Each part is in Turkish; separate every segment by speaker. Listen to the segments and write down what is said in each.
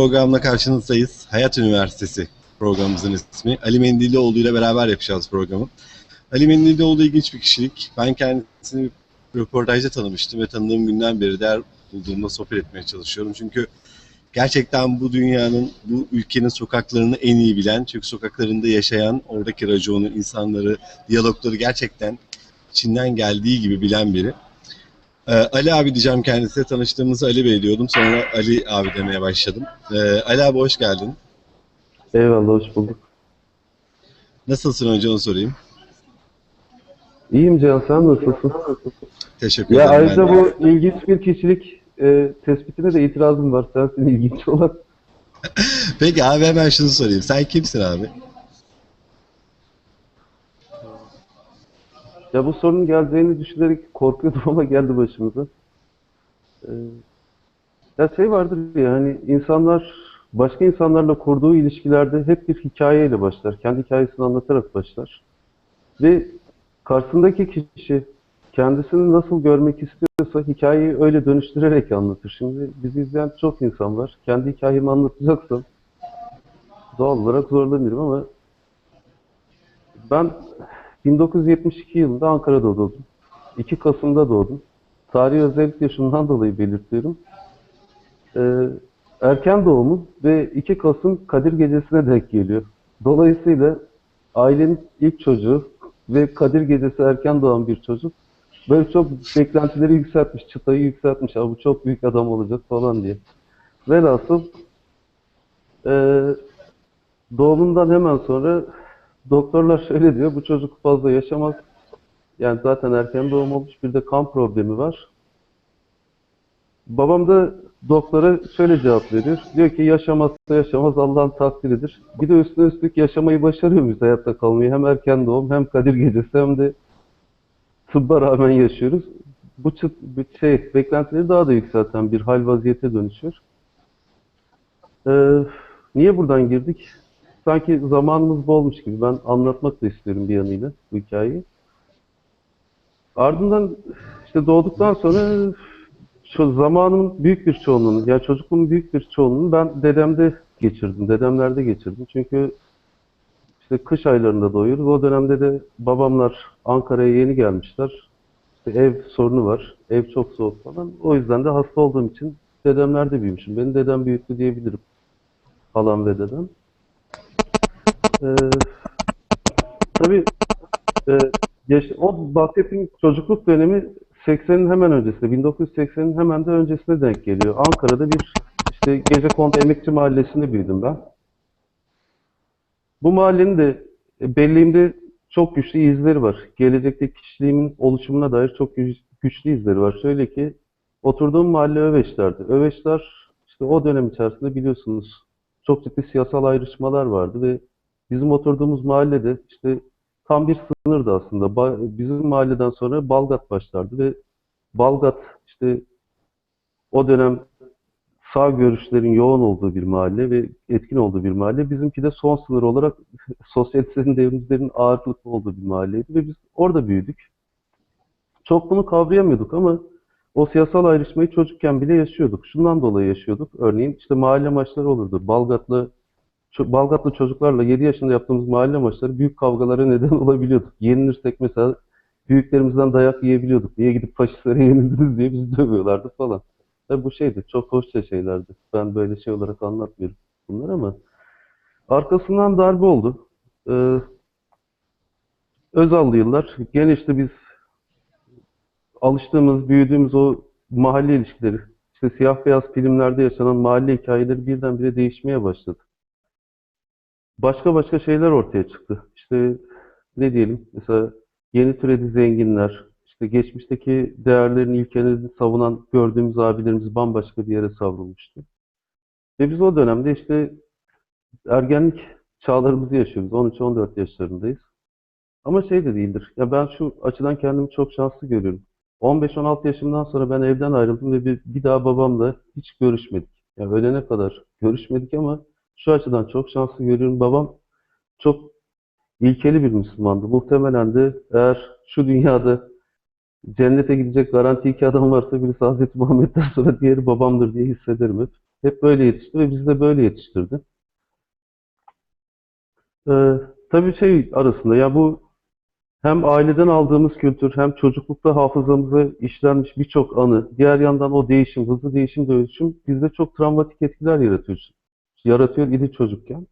Speaker 1: programla karşınızdayız. Hayat Üniversitesi programımızın ismi. Ali Mendillioğlu ile beraber yapacağız programı. Ali Mendillioğlu ilginç bir kişilik. Ben kendisini bir röportajda tanımıştım ve tanıdığım günden beri değer bulduğumda sohbet etmeye çalışıyorum. Çünkü gerçekten bu dünyanın, bu ülkenin sokaklarını en iyi bilen, çünkü sokaklarında yaşayan, oradaki raconu, insanları, diyalogları gerçekten içinden geldiği gibi bilen biri. Ee, Ali abi diyeceğim kendisine. Tanıştığımızda Ali Bey diyordum. Sonra Ali abi demeye başladım. Ee, Ali abi hoş geldin.
Speaker 2: Eyvallah, hoş bulduk.
Speaker 1: Nasılsın önce onu sorayım.
Speaker 2: İyiyim Can, sen nasılsın?
Speaker 1: Teşekkür
Speaker 2: Ya
Speaker 1: ederim.
Speaker 2: ayrıca
Speaker 1: ben de.
Speaker 2: bu ilginç bir kişilik e, tespitine de itirazım var. Sensin ilginç olan.
Speaker 1: Peki abi hemen şunu sorayım. Sen kimsin abi?
Speaker 2: Ya bu sorunun geleceğini düşünerek korkuyordum ama geldi başımıza. E, ya şey vardır ya hani insanlar başka insanlarla kurduğu ilişkilerde hep bir hikayeyle başlar. Kendi hikayesini anlatarak başlar. Ve karşısındaki kişi kendisini nasıl görmek istiyorsa hikayeyi öyle dönüştürerek anlatır. Şimdi bizi izleyen çok insan var. Kendi hikayemi anlatacaksam doğal olarak zorlanırım ama ben 1972 yılında Ankara'da doğdum. 2 Kasım'da doğdum. Tarihi özellikle şundan dolayı belirtiyorum. Ee, erken doğumum ve 2 Kasım Kadir Gecesi'ne denk geliyor. Dolayısıyla ailenin ilk çocuğu ve Kadir Gecesi erken doğan bir çocuk böyle çok beklentileri yükseltmiş, çıtayı yükseltmiş. Abi bu çok büyük adam olacak falan diye. Velhasıl e, doğumundan hemen sonra doktorlar şöyle diyor, bu çocuk fazla yaşamaz. Yani zaten erken doğum olmuş, bir de kan problemi var. Babam da doktora şöyle cevap veriyor. Diyor ki yaşamazsa yaşamaz Allah'ın takdiridir. Bir de üstüne üstlük yaşamayı başarıyor muyuz hayatta kalmayı? Hem erken doğum hem Kadir Gecesi hem de tıbba rağmen yaşıyoruz. Bu çıt, şey, beklentileri daha da yükselten bir hal vaziyete dönüşüyor. Ee, niye buradan girdik? Sanki zamanımız bolmuş gibi. Ben anlatmak da istiyorum bir yanıyla bu hikayeyi. Ardından işte doğduktan sonra şu zamanımın büyük bir çoğunluğunu, ya çocukluğumun büyük bir çoğunluğunu ben dedemde geçirdim, dedemlerde geçirdim. Çünkü işte kış aylarında doğuyoruz. O dönemde de babamlar Ankara'ya yeni gelmişler. İşte ev sorunu var, ev çok soğuk falan. O yüzden de hasta olduğum için dedemlerde büyümüşüm. Beni dedem büyüttü diyebilirim. Halam ve dedem. Ee, tabii e, yaş- o bahsettiğim çocukluk dönemi 80'in hemen öncesinde, 1980'in hemen de öncesine denk geliyor. Ankara'da bir işte Gecekondu Emekçi Mahallesi'nde büyüdüm ben. Bu mahallenin de e, belleğimde çok güçlü izleri var. Gelecekteki kişiliğimin oluşumuna dair çok güç- güçlü izleri var. Şöyle ki oturduğum mahalle Öveçler'di. Öveçler işte o dönem içerisinde biliyorsunuz çok ciddi siyasal ayrışmalar vardı ve bizim oturduğumuz mahallede işte tam bir sınırdı aslında. Bizim mahalleden sonra Balgat başlardı ve Balgat işte o dönem sağ görüşlerin yoğun olduğu bir mahalle ve etkin olduğu bir mahalle. Bizimki de son sınır olarak sosyalistlerin, devrimcilerin ağırlıklı olduğu bir mahalleydi ve biz orada büyüdük. Çok bunu kavrayamıyorduk ama o siyasal ayrışmayı çocukken bile yaşıyorduk. Şundan dolayı yaşıyorduk. Örneğin işte mahalle maçları olurdu. Balgatlı ço- Balgatlı çocuklarla 7 yaşında yaptığımız mahalle maçları büyük kavgalara neden olabiliyorduk. Yenilirsek mesela büyüklerimizden dayak yiyebiliyorduk. Niye gidip faşistlere yenildiniz diye bizi dövüyorlardı falan. Tabii bu şeydi, çok hoşça şeylerdi. Ben böyle şey olarak anlatmıyorum bunları ama arkasından darbe oldu. Ee, Özallı yıllar. Gene işte biz alıştığımız, büyüdüğümüz o mahalle ilişkileri, işte siyah beyaz filmlerde yaşanan mahalle hikayeleri birdenbire değişmeye başladı. Başka başka şeyler ortaya çıktı. İşte ne diyelim, mesela yeni türedi zenginler, işte geçmişteki değerlerin, ilkelerini savunan gördüğümüz abilerimiz bambaşka bir yere savrulmuştu. Ve biz o dönemde işte ergenlik çağlarımızı yaşıyoruz. 13-14 yaşlarındayız. Ama şey de değildir. Ya ben şu açıdan kendimi çok şanslı görüyorum. 15-16 yaşımdan sonra ben evden ayrıldım ve bir, bir daha babamla hiç görüşmedik. Yani ölene kadar görüşmedik ama şu açıdan çok şanslı görüyorum. Babam çok ilkeli bir Müslümandı. Muhtemelen de eğer şu dünyada cennete gidecek garanti iki adam varsa birisi Hazreti Muhammed'den sonra diğeri babamdır diye hissederim hep. Hep böyle yetişti ve bizi de böyle yetiştirdi. Ee, tabii şey arasında ya bu hem aileden aldığımız kültür hem çocuklukta hafızamıza işlenmiş birçok anı, diğer yandan o değişim, hızlı değişim dönüşüm bizde çok travmatik etkiler yaratıyor. Yaratıyor idi çocukken.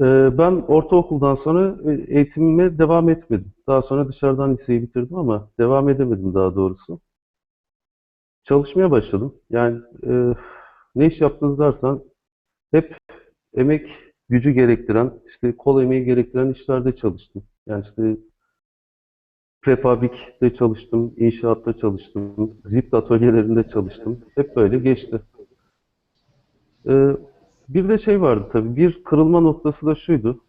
Speaker 2: Ee, ben ortaokuldan sonra e, eğitimime devam etmedim. Daha sonra dışarıdan liseyi bitirdim ama devam edemedim daha doğrusu. Çalışmaya başladım. Yani e, ne iş yaptınız dersen hep emek gücü gerektiren, işte kol emeği gerektiren işlerde çalıştım. Yani işte prefabikte çalıştım, inşaatta çalıştım, zipt atölyelerinde çalıştım. Hep böyle geçti. Ee, bir de şey vardı tabii, bir kırılma noktası da şuydu.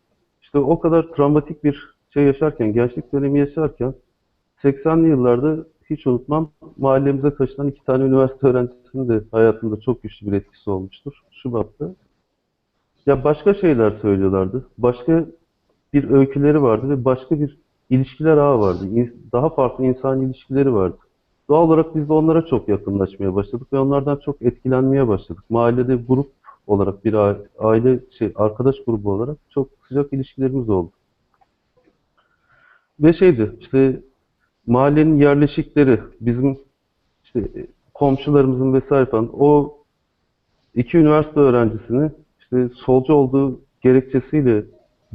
Speaker 2: İşte o kadar travmatik bir şey yaşarken, gençlik dönemi yaşarken 80'li yıllarda hiç unutmam mahallemize taşınan iki tane üniversite öğrencisinin de hayatımda çok güçlü bir etkisi olmuştur. Şubat'ta. Ya başka şeyler söylüyorlardı. Başka bir öyküleri vardı ve başka bir ilişkiler ağı vardı. Daha farklı insan ilişkileri vardı. Doğal olarak biz de onlara çok yakınlaşmaya başladık ve onlardan çok etkilenmeye başladık. Mahallede grup olarak bir aile şey arkadaş grubu olarak çok sıcak ilişkilerimiz oldu. Ve şeydi işte mahallenin yerleşikleri bizim işte komşularımızın vesaire falan o iki üniversite öğrencisini işte solcu olduğu gerekçesiyle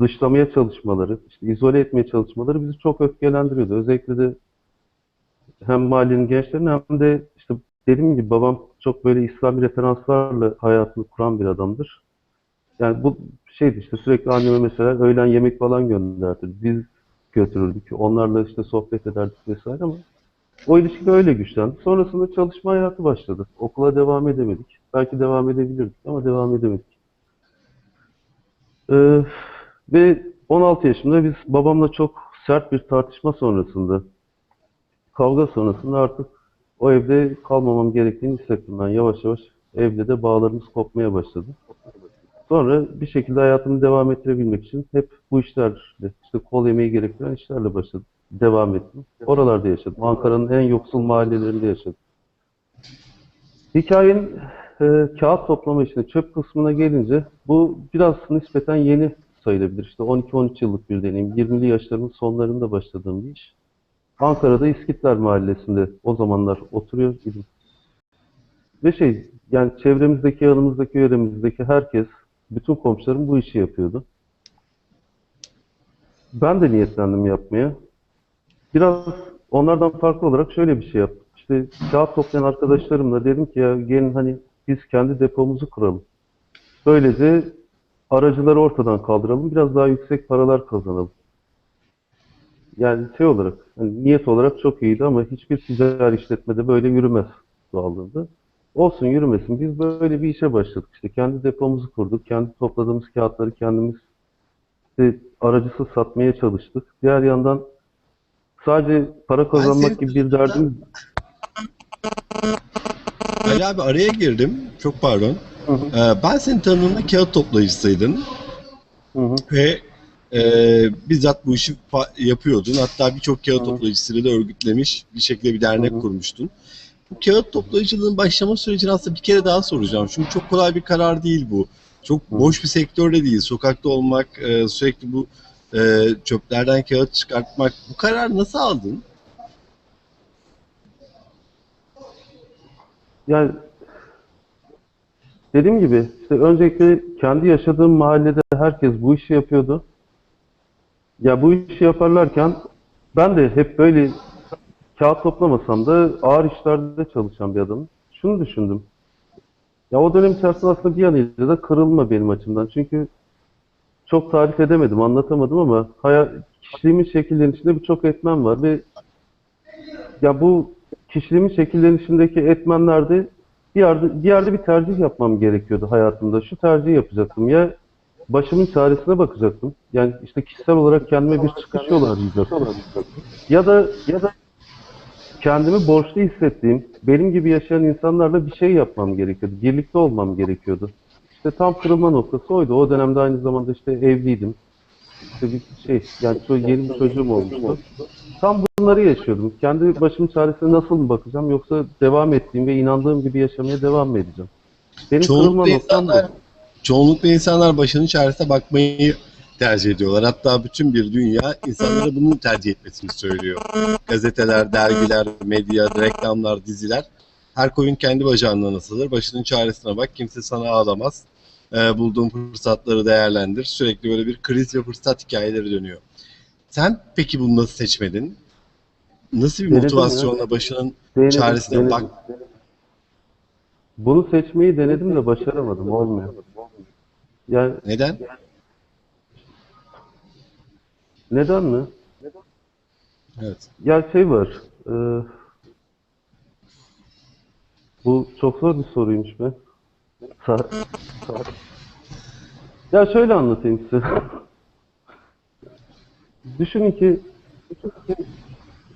Speaker 2: dışlamaya çalışmaları, işte izole etmeye çalışmaları bizi çok öfkelendiriyordu. Özellikle de hem mahallenin gençlerini hem de işte dediğim gibi babam çok böyle İslami referanslarla hayatını kuran bir adamdır. Yani bu şeydi işte sürekli anneme mesela öğlen yemek falan gönderdi. Biz götürürdük. Onlarla işte sohbet ederdik vesaire ama o ilişki öyle güçlendi. Sonrasında çalışma hayatı başladı. Okula devam edemedik. Belki devam edebilirdik ama devam edemedik. Ee, ve 16 yaşımda biz babamla çok sert bir tartışma sonrasında, kavga sonrasında artık o evde kalmamam gerektiğini hissettim ben. Yavaş yavaş evde de bağlarımız kopmaya başladı. Sonra bir şekilde hayatımı devam ettirebilmek için hep bu işlerle, işte kol emeği gerektiren işlerle başladım. Devam ettim. Oralarda yaşadım. Ankara'nın en yoksul mahallelerinde yaşadım. Hikayenin e, kağıt toplama işine, çöp kısmına gelince bu biraz nispeten yeni sayılabilir. İşte 12-13 yıllık bir deneyim. 20'li yaşlarımın sonlarında başladığım bir iş. Ankara'da İskitler Mahallesi'nde o zamanlar oturuyor idim. Ve şey, yani çevremizdeki, yanımızdaki, yöremizdeki herkes, bütün komşularım bu işi yapıyordu. Ben de niyetlendim yapmaya. Biraz onlardan farklı olarak şöyle bir şey yaptım. İşte kağıt toplayan arkadaşlarımla dedim ki ya gelin hani biz kendi depomuzu kuralım. Böylece aracıları ortadan kaldıralım. Biraz daha yüksek paralar kazanalım. Yani şey olarak, hani niyet olarak çok iyiydi ama hiçbir ticari işletmede böyle yürümez doğallığında. Olsun yürümesin. Biz böyle bir işe başladık. İşte kendi depomuzu kurduk. Kendi topladığımız kağıtları kendimiz işte aracısız satmaya çalıştık. Diğer yandan sadece para kazanmak gibi bir derdimiz
Speaker 1: Ali abi araya girdim. Çok pardon.
Speaker 2: Hı hı.
Speaker 1: Ee, ben senin tanıdığımda kağıt toplayıcısaydın
Speaker 2: Hı hı.
Speaker 1: ve e, bizzat bu işi yapıyordun. Hatta birçok kağıt toplayıcısını da örgütlemiş bir şekilde bir dernek
Speaker 2: Hı
Speaker 1: kurmuştun. Bu kağıt toplayıcılığın başlama sürecini aslında bir kere daha soracağım. Çünkü çok kolay bir karar değil bu. Çok
Speaker 2: Hı.
Speaker 1: boş bir sektör de değil. Sokakta olmak, e, sürekli bu e, çöplerden kağıt çıkartmak. Bu kararı nasıl aldın?
Speaker 2: Yani dediğim gibi işte öncelikle kendi yaşadığım mahallede herkes bu işi yapıyordu. Ya bu işi yaparlarken ben de hep böyle kağıt toplamasam da ağır işlerde çalışan bir adamım. Şunu düşündüm. Ya o dönem içerisinde aslında bir yanıyla da kırılma benim açımdan. Çünkü çok tarif edemedim, anlatamadım ama hayal, kişiliğimin şekillenişinde birçok etmen var ve ya bu kişiliğimin şekillenişindeki etmenlerde bir yerde, bir yerde bir tercih yapmam gerekiyordu hayatımda. Şu tercihi yapacaktım. Ya başımın çaresine bakacaktım. Yani işte kişisel olarak kendime bir çıkış yolu arayacaktım. Ya da ya da kendimi borçlu hissettiğim, benim gibi yaşayan insanlarla bir şey yapmam gerekiyordu. Birlikte olmam gerekiyordu. İşte tam kırılma noktası oydu. O dönemde aynı zamanda işte evliydim. İşte bir şey, yani yeni bir çocuğum olmuştu. Tam bunları yaşıyordum. Kendi başımın çaresine nasıl mı bakacağım yoksa devam ettiğim ve inandığım gibi yaşamaya devam mı edeceğim? Benim kırılma
Speaker 1: Çoğunlukla
Speaker 2: noktam bu.
Speaker 1: Çoğunlukla insanlar başının çaresine bakmayı tercih ediyorlar. Hatta bütün bir dünya insanlara bunu tercih etmesini söylüyor. Gazeteler, dergiler, medya, reklamlar, diziler. Her koyun kendi bacağından asılır. Başının çaresine bak. Kimse sana ağlamaz. Ee, bulduğun fırsatları değerlendir. Sürekli böyle bir kriz ve fırsat hikayeleri dönüyor. Sen peki bunu nasıl seçmedin? Nasıl bir
Speaker 2: Denedim
Speaker 1: motivasyonla başının
Speaker 2: Denedim,
Speaker 1: çaresine
Speaker 2: denedim.
Speaker 1: bak
Speaker 2: Bunu seçmeyi denedim de başaramadım. Olmuyor. Yani
Speaker 1: neden?
Speaker 2: neden mi?
Speaker 1: Evet.
Speaker 2: Ya şey var. e, bu çok zor bir soruymuş be. Ya şöyle anlatayım size. Düşünün ki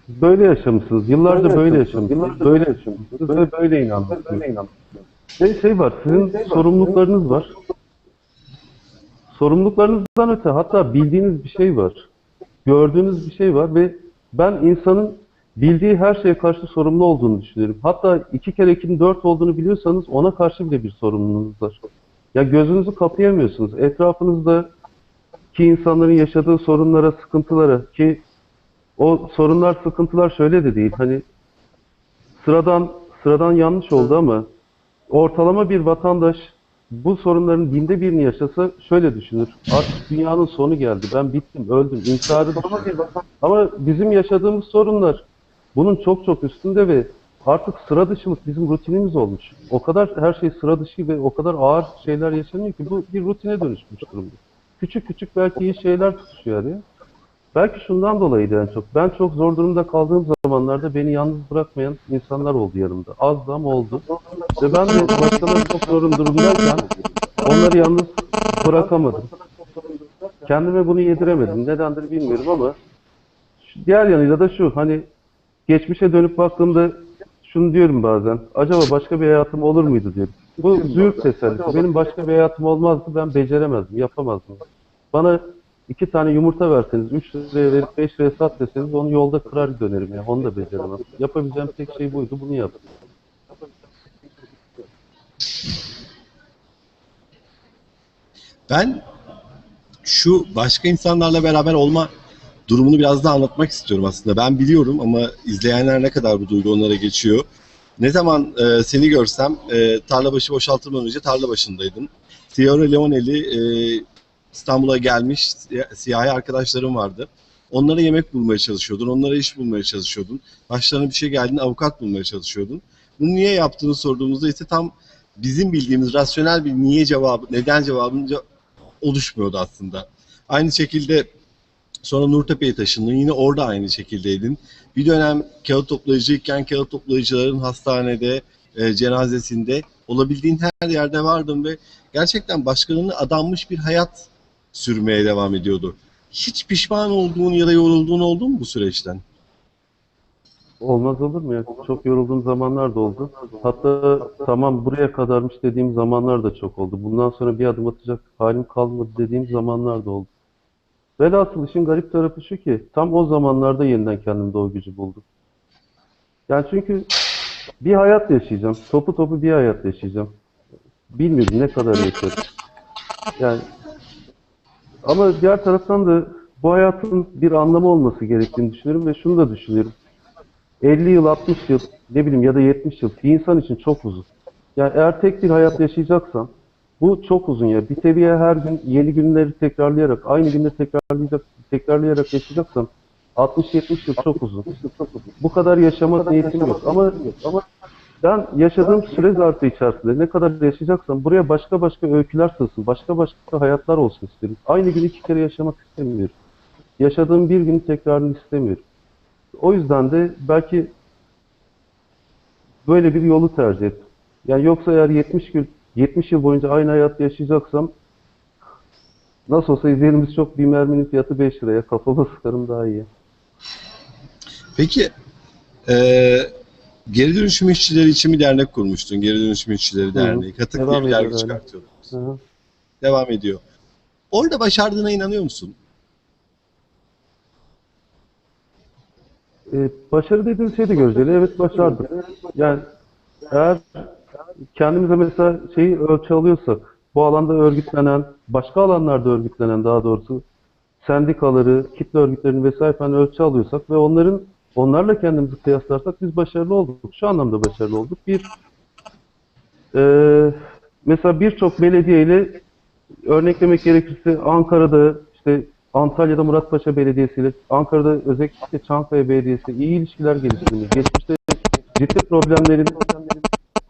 Speaker 2: böyle yaşamışsınız. Yıllarca böyle yaşamışsınız. Böyle yaşamışsınız ve böyle inanmışsınız. Ve şey var, sizin sorumluluklarınız var. Sorumluluklarınızdan öte hatta bildiğiniz bir şey var. Gördüğünüz bir şey var ve ben insanın bildiği her şeye karşı sorumlu olduğunu düşünüyorum. Hatta iki kere ikinin dört olduğunu biliyorsanız ona karşı bile bir sorumluluğunuz var. Ya gözünüzü kapayamıyorsunuz. Etrafınızda ki insanların yaşadığı sorunlara, sıkıntılara ki o sorunlar, sıkıntılar şöyle de değil. Hani sıradan sıradan yanlış oldu ama ortalama bir vatandaş bu sorunların binde birini yaşasa şöyle düşünür. Artık dünyanın sonu geldi. Ben bittim, öldüm, intihar ederim. Ama bizim yaşadığımız sorunlar bunun çok çok üstünde ve artık sıra dışılık bizim rutinimiz olmuş. O kadar her şey sıra dışı ve o kadar ağır şeyler yaşanıyor ki bu bir rutine dönüşmüş durumda. Küçük küçük belki iyi şeyler tutuşuyor ya. Belki şundan dolayıydı en çok. Ben çok zor durumda kaldığım zamanlarda beni yalnız bırakmayan insanlar oldu yanımda. Az da oldu. Ve ben de başkaları çok zor durumdayken onları yalnız bırakamadım. Kendime bunu yediremedim. Nedendir bilmiyorum ama diğer yanıyla da şu hani geçmişe dönüp baktığımda şunu diyorum bazen. Acaba başka bir hayatım olur muydu diyorum. Bu züğürt tesellisi. Benim başka bir hayatım olmazdı. Ben beceremezdim, yapamazdım. Bana iki tane yumurta verseniz, üç liraya verip beş liraya sat deseniz onu yolda kırar dönerim ya. Onu da beceremem. Yapabileceğim tek şey buydu. Bunu yaptım.
Speaker 1: Ben şu başka insanlarla beraber olma durumunu biraz daha anlatmak istiyorum aslında. Ben biliyorum ama izleyenler ne kadar bu duygu onlara geçiyor. Ne zaman e, seni görsem e, tarla başı boşaltılmadan önce tarla başındaydın. Sierra Leone'li e, İstanbul'a gelmiş siya- siyahi arkadaşlarım vardı. Onlara yemek bulmaya çalışıyordun, onlara iş bulmaya çalışıyordun. Başlarına bir şey geldiğinde avukat bulmaya çalışıyordun. Bunu niye yaptığını sorduğumuzda ise tam bizim bildiğimiz rasyonel bir niye cevabı, neden cevabınca oluşmuyordu aslında. Aynı şekilde sonra Nurtepe'ye taşındın. Yine orada aynı şekildeydin. Bir dönem kağıt toplayıcıyken kağıt toplayıcıların hastanede, e, cenazesinde olabildiğin her yerde vardın ve gerçekten başkalarına adanmış bir hayat sürmeye devam ediyordu. Hiç pişman olduğun ya da yorulduğun oldu mu bu süreçten?
Speaker 2: Olmaz olur mu ya? Çok yorulduğum zamanlar da oldu. Hatta tamam buraya kadarmış dediğim zamanlar da çok oldu. Bundan sonra bir adım atacak halim kalmadı dediğim zamanlar da oldu. Velhasıl işin garip tarafı şu ki tam o zamanlarda yeniden kendimde o gücü buldum. Yani çünkü bir hayat yaşayacağım. Topu topu bir hayat yaşayacağım. Bilmiyorum ne kadar yaşarım. Yani ama diğer taraftan da bu hayatın bir anlamı olması gerektiğini düşünüyorum ve şunu da düşünüyorum. 50 yıl, 60 yıl, ne bileyim ya da 70 yıl bir insan için çok uzun. Yani eğer tek bir hayat yaşayacaksan bu çok uzun ya. Bir seviye her gün yeni günleri tekrarlayarak, aynı günleri tekrarlayacak, tekrarlayarak yaşayacaksan 60-70 yıl çok uzun. Bu kadar yaşamak niyetim yok. Ama ama ben yaşadığım süre zarfı içerisinde ne kadar yaşayacaksam buraya başka başka öyküler sığsın, başka başka hayatlar olsun isterim. Aynı günü iki kere yaşamak istemiyorum. Yaşadığım bir günün tekrarını istemiyorum. O yüzden de belki böyle bir yolu tercih ettim. Yani yoksa eğer 70 gün 70 yıl boyunca aynı hayatı yaşayacaksam nasıl olsa izleyenimiz çok bir merminin fiyatı 5 liraya kafama sıkarım daha iyi.
Speaker 1: Peki eee Geri dönüşüm işçileri için bir dernek kurmuştun. Geri dönüşüm işçileri derneği. Katık
Speaker 2: Devam
Speaker 1: bir dergi ediyor
Speaker 2: öyle. çıkartıyorduk
Speaker 1: Devam ediyor. Orada başardığına inanıyor musun?
Speaker 2: E, başarı dediğin şeydi Gözdeli. Evet başardık. Yani eğer kendimize mesela şeyi ölçü alıyorsak, bu alanda örgütlenen, başka alanlarda örgütlenen daha doğrusu sendikaları, kitle örgütlerini vesaire falan ölçü alıyorsak ve onların onlarla kendimizi kıyaslarsak biz başarılı olduk. Şu anlamda başarılı olduk. Bir, e, mesela birçok belediyeyle örneklemek gerekirse Ankara'da işte Antalya'da Muratpaşa Belediyesi ile Ankara'da özellikle Çankaya Belediyesi iyi ilişkiler geliştirmiş. Geçmişte ciddi problemlerin,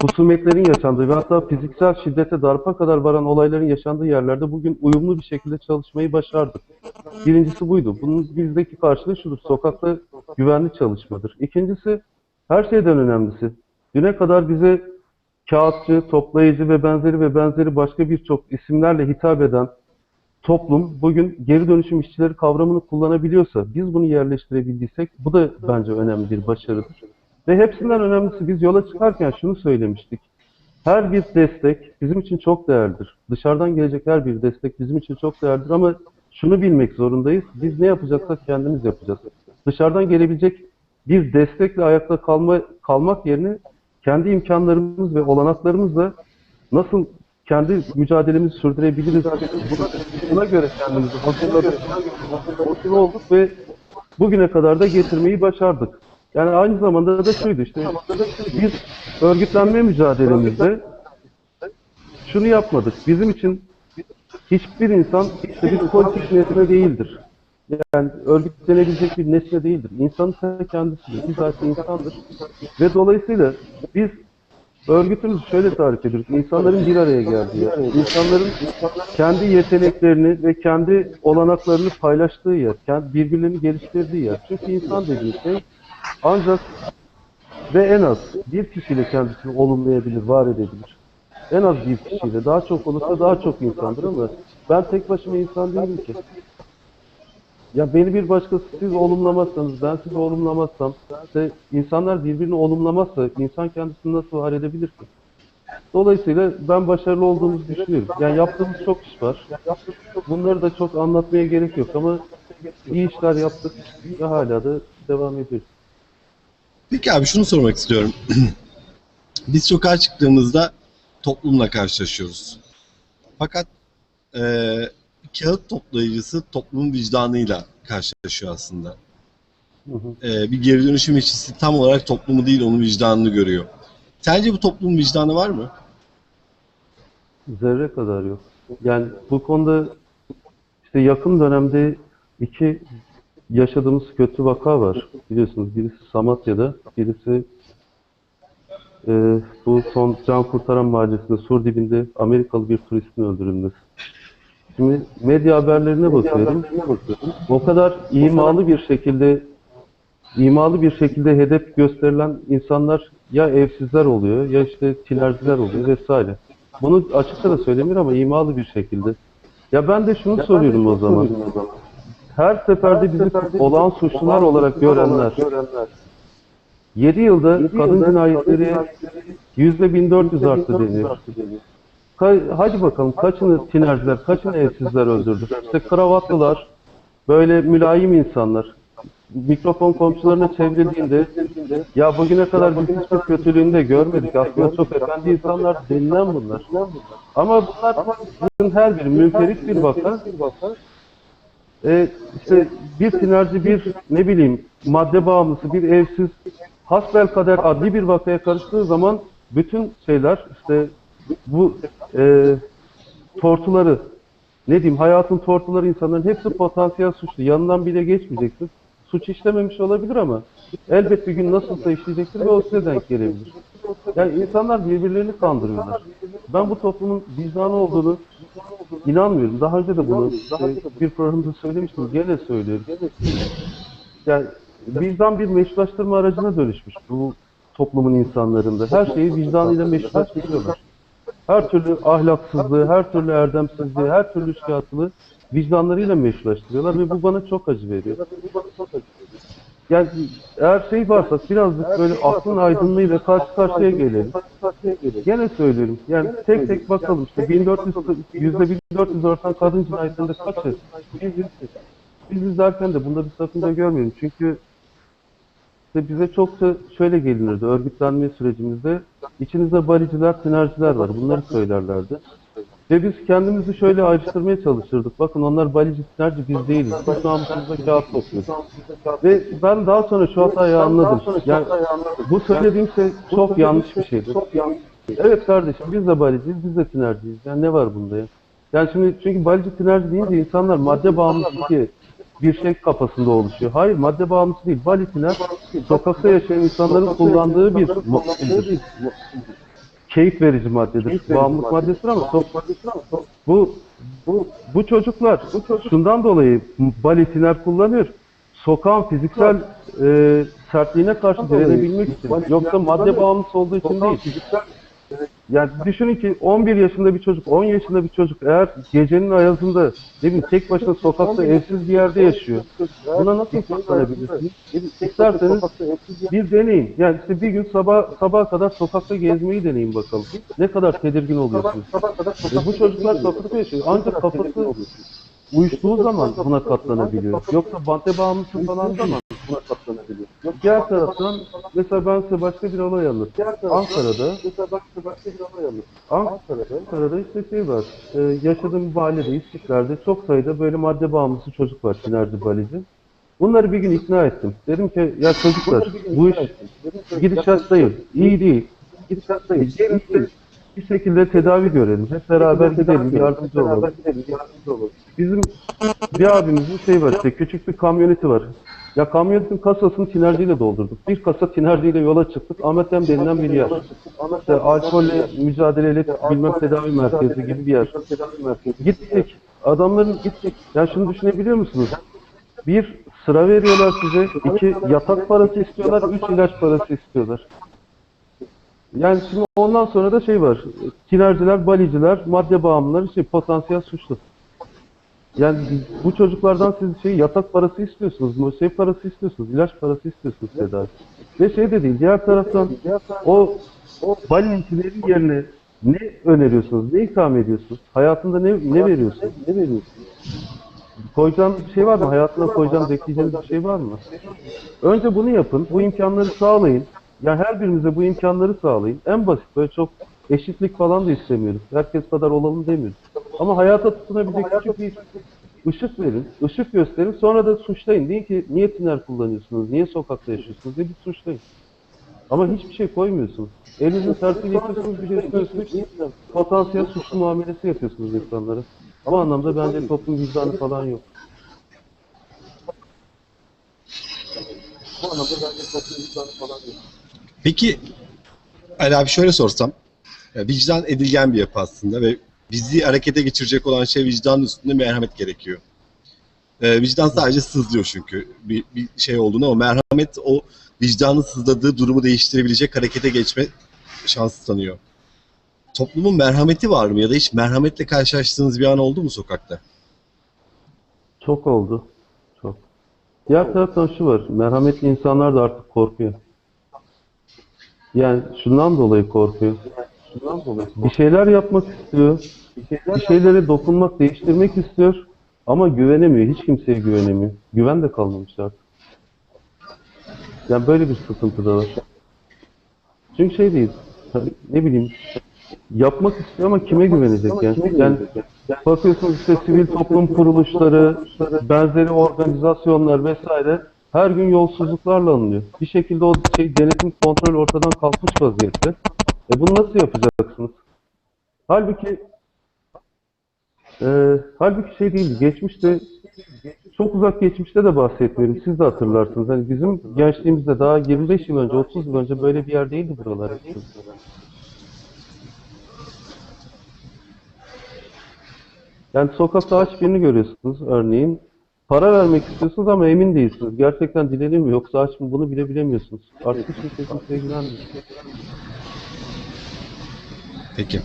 Speaker 2: husumetlerin yaşandığı ve hatta fiziksel şiddete darpa kadar varan olayların yaşandığı yerlerde bugün uyumlu bir şekilde çalışmayı başardık. Birincisi buydu. Bunun bizdeki karşılığı şudur. Sokakta güvenli çalışmadır. İkincisi her şeyden önemlisi. Düne kadar bize kağıtçı, toplayıcı ve benzeri ve benzeri başka birçok isimlerle hitap eden toplum bugün geri dönüşüm işçileri kavramını kullanabiliyorsa, biz bunu yerleştirebildiysek bu da bence önemli bir başarıdır. Ve hepsinden önemlisi biz yola çıkarken şunu söylemiştik. Her bir destek bizim için çok değerlidir. Dışarıdan gelecek her bir destek bizim için çok değerlidir ama şunu bilmek zorundayız. Biz ne yapacaksak kendimiz yapacağız. Dışarıdan gelebilecek bir destekle ayakta kalma, kalmak yerine kendi imkanlarımız ve olanaklarımızla nasıl kendi mücadelemizi sürdürebiliriz. Buna, buna göre kendimizi hazırladık, motive olduk ve bugüne kadar da getirmeyi başardık. Yani aynı zamanda da şuydu işte biz örgütlenme mücadelemizde şunu yapmadık. Bizim için hiçbir insan işte bir politik nesne değildir. Yani örgütlenebilecek bir nesne değildir. İnsanın ta kendisidir. Bizzat insandır. Ve dolayısıyla biz örgütümüzü şöyle tarif ediyoruz. İnsanların bir araya geldiği yer. İnsanların kendi yeteneklerini ve kendi olanaklarını paylaştığı yer. Kendi birbirlerini geliştirdiği yer. Çünkü insan dediği şey ancak ve en az bir kişiyle kendisini olumlayabilir, var edebilir. En az bir kişiyle. Daha çok olursa daha çok insandır ama ben tek başıma insan değilim ki. Ya beni bir başkası siz olumlamazsanız, ben sizi olumlamazsam, işte insanlar birbirini olumlamazsa insan kendisini nasıl var edebilir ki? Dolayısıyla ben başarılı olduğumuzu düşünüyorum. Yani yaptığımız çok iş var. Bunları da çok anlatmaya gerek yok ama iyi işler yaptık ve hala da devam ediyoruz.
Speaker 1: Peki abi şunu sormak istiyorum. Biz sokağa çıktığımızda toplumla karşılaşıyoruz. Fakat eee kağıt toplayıcısı toplumun vicdanıyla karşılaşıyor aslında.
Speaker 2: Hı hı.
Speaker 1: Eee, bir geri dönüşüm işçisi tam olarak toplumu değil onun vicdanını görüyor. Sence bu toplumun vicdanı var mı?
Speaker 2: Zerre kadar yok. Yani bu konuda işte yakın dönemde iki yaşadığımız kötü vaka var. Biliyorsunuz birisi Samatya'da, birisi e, bu son can kurtaran mahallesinde sur dibinde Amerikalı bir turistin öldürülmesi. Şimdi medya haberlerine bakıyorum. O kadar imalı bir şekilde imalı bir şekilde hedef gösterilen insanlar ya evsizler oluyor ya işte tinerciler oluyor vesaire. Bunu açıkça da söylemiyor ama imalı bir şekilde. Ya ben de şunu soruyorum o zaman. Her seferde bizi olağan suçlular olarak görenler 7 yılda kadın cinayetleri yüzde 1400 arttı deniyor. Hadi bakalım kaçını tinerciler, kaçını evsizler öldürdü? İşte kravatlılar, böyle mülayim insanlar. Mikrofon komşularına çevrildiğinde ya bugüne kadar biz hiçbir kötülüğünü de görmedik. Aslında çok efendi insanlar denilen bunlar. Ama bunların her biri münferit bir vaka. E, işte bir tinerci, bir ne bileyim madde bağımlısı, bir evsiz hasbelkader adli bir vakaya karıştığı zaman bütün şeyler işte bu e, tortuları ne diyeyim hayatın tortuları insanların hepsi potansiyel suçlu. Yanından bile geçmeyeceksin. Suç işlememiş olabilir ama elbet bir gün nasılsa işleyecektir ve o size denk gelebilir. Yani insanlar birbirlerini kandırıyorlar. Ben bu toplumun vicdanı olduğunu inanmıyorum. Daha önce de bunu işte bir programda söylemiştim. Gene söylüyorum. Yani vicdan bir meşrulaştırma aracına dönüşmüş bu toplumun insanlarında. Her şeyi vicdanıyla meşrulaştırıyorlar. Her türlü ahlaksızlığı, her türlü erdemsizliği, her türlü şikayetçiliği vicdanlarıyla meşrulaştırıyorlar ve bu bana çok acı veriyor. Yani eğer şey varsa birazcık böyle aklın aydınlığıyla karşı karşıya gelelim. Gene söylüyorum. Yani tek tek bakalım işte 1400 yüzde 1400 örten kadın cinayetlerinde kaçı? Biz, biz izlerken de bunda bir sakınca görmüyorum. Çünkü işte bize çok da şöyle gelinirdi örgütlenme sürecimizde içinizde baliciler, tinerciler var. Bunları söylerlerdi. Ve biz kendimizi şöyle ayrıştırmaya çalışırdık. Bakın onlar balici, tinerci biz değiliz. Biz namusumuzda kağıt topluyoruz. Ve ben daha sonra şu hatayı anladım. Yani bu söylediğim şey çok yanlış bir şeydi. Evet kardeşim biz de baliciyiz, biz de tinerciyiz. Yani ne var bunda ya? Yani şimdi çünkü balici tinerci deyince insanlar madde bağımlısı diye bir şey kafasında oluşuyor. Hayır madde bağımlısı değil. Bali tiner sokakta yaşayan insanların kullandığı bir maddedir. Keyif verici maddedir. Bağımlılık maddesidir ama bu bu bu çocuklar şundan dolayı bali tiner kullanıyor. Sokağın fiziksel e, sertliğine karşı direnebilmek için. Yoksa madde bağımlısı olduğu için değil. Yani düşünün ki 11 yaşında bir çocuk, 10 yaşında bir çocuk eğer gecenin ayazında ne bileyim tek başına sokakta evsiz bir yerde yaşıyor. Buna nasıl katlanabilirsiniz? İsterseniz bir deneyin. Yani işte bir gün sabah sabaha kadar sokakta gezmeyi deneyin bakalım. Ne kadar tedirgin oluyorsunuz. E bu çocuklar sokakta yaşıyor. Ancak kafası uyuştuğu zaman buna katlanabiliyor. Yoksa madde bağımlısı falan zaman buna katlanabiliyor. Diğer taraftan mesela ben size başka bir olay anlatayım. Ankara'da Ankara'da, Ankara'da işte şey var. E, yaşadığım mahallede, İstiklal'de çok sayıda böyle madde bağımlısı çocuk var, sinerci balici. Bunları bir gün ikna ettim. Dedim ki ya çocuklar bu iş gidişat değil, iyi değil. Gidişat değil. Bir- bir şekilde tedavi görelim. Hep beraber gidelim, yardımcı olalım. Bizim bir abimizin şey var işte küçük bir kamyoneti var. Ya kamyonetin kasasını tinerciyle doldurduk. Bir kasa tinerciyle yola çıktık. Ahmet Em denilen bir yer. İşte alkolle mücadeleyle bilmem tedavi merkezi gibi bir yer. Gittik. Adamların gittik. Ya şunu düşünebiliyor musunuz? Bir sıra veriyorlar size. iki yatak parası istiyorlar. Üç ilaç parası istiyorlar. Yani şimdi ondan sonra da şey var. Tinerciler, baliciler, madde bağımlıları, şey, potansiyel suçlu. Yani bu çocuklardan siz şey yatak parası istiyorsunuz, şey parası istiyorsunuz, ilaç parası istiyorsunuz tedavi. Ve şey de değil, diğer taraftan o o balicilerin yerine ne öneriyorsunuz, ne ikram ediyorsunuz? Hayatında ne ne veriyorsunuz? Ne veriyorsunuz? Koyacağınız bir şey var mı? Hayatına koyacağınız, ekleyeceğiniz bir şey var mı? Önce bunu yapın, bu imkanları sağlayın. Yani her birimize bu imkanları sağlayın. En basit böyle çok eşitlik falan da istemiyoruz. Herkes kadar olalım demiyoruz. Ama hayata tutunabilecek küçük bir ışık verin, ışık gösterin. Sonra da suçlayın. Deyin ki niye tiner kullanıyorsunuz, niye sokakta yaşıyorsunuz diye bir suçlayın. Ama hiçbir şey koymuyorsunuz. Elinizin tersiyle yapıyorsunuz, bir şey istiyorsunuz. Potansiyel suçlu muamelesi yapıyorsunuz insanlara. Bu anlamda bence toplum vicdanı falan yok. Bu anlamda bence toplum vicdanı falan yok.
Speaker 1: Peki Ali abi şöyle sorsam. Ya Vicdan edilgen bir yapı aslında ve bizi harekete geçirecek olan şey vicdanın üstünde merhamet gerekiyor. Ee, vicdan sadece sızlıyor çünkü bir, bir şey olduğunu ama merhamet o vicdanın sızladığı durumu değiştirebilecek harekete geçme şansı tanıyor. Toplumun merhameti var mı ya da hiç merhametle karşılaştığınız bir an oldu mu sokakta?
Speaker 2: Çok oldu. Çok. Diğer taraftan şu var. Merhametli insanlar da artık korkuyor. Yani şundan dolayı korkuyor. Bir şeyler yapmak istiyor. Bir şeylere dokunmak, değiştirmek istiyor. Ama güvenemiyor. Hiç kimseye güvenemiyor. Güven de kalmamış artık. Yani böyle bir sıkıntı da var. Çünkü şey değil. tabii Ne bileyim. Yapmak istiyor ama kime güvenecek yani? Yani bakıyorsunuz işte sivil toplum kuruluşları, benzeri organizasyonlar vesaire her gün yolsuzluklarla anılıyor. Bir şekilde o şey denetim kontrol ortadan kalkmış vaziyette. E bunu nasıl yapacaksınız? Halbuki e, halbuki şey değil, geçmişte çok uzak geçmişte de bahsetmiyorum. Siz de hatırlarsınız. Hani bizim gençliğimizde daha 25 yıl önce, 30 yıl önce böyle bir yer değildi buralar. Yani sokakta aç birini görüyorsunuz örneğin. Para vermek istiyorsunuz ama emin değilsiniz. Gerçekten dileniyor mu yoksa aç mı bunu bile bilemiyorsunuz. Artık hiç kimse kimseye.
Speaker 1: Peki.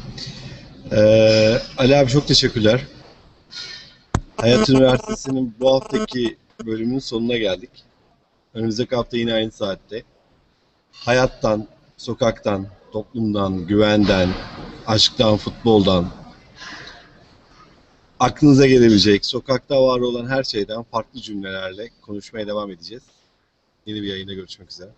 Speaker 1: Ee, Ali abi çok teşekkürler. Hayat Üniversitesi'nin bu haftaki bölümünün sonuna geldik. Önümüzdeki hafta yine aynı saatte. Hayattan, sokaktan, toplumdan, güvenden, aşktan, futboldan, aklınıza gelebilecek, sokakta var olan her şeyden farklı cümlelerle konuşmaya devam edeceğiz. Yeni bir yayında görüşmek üzere.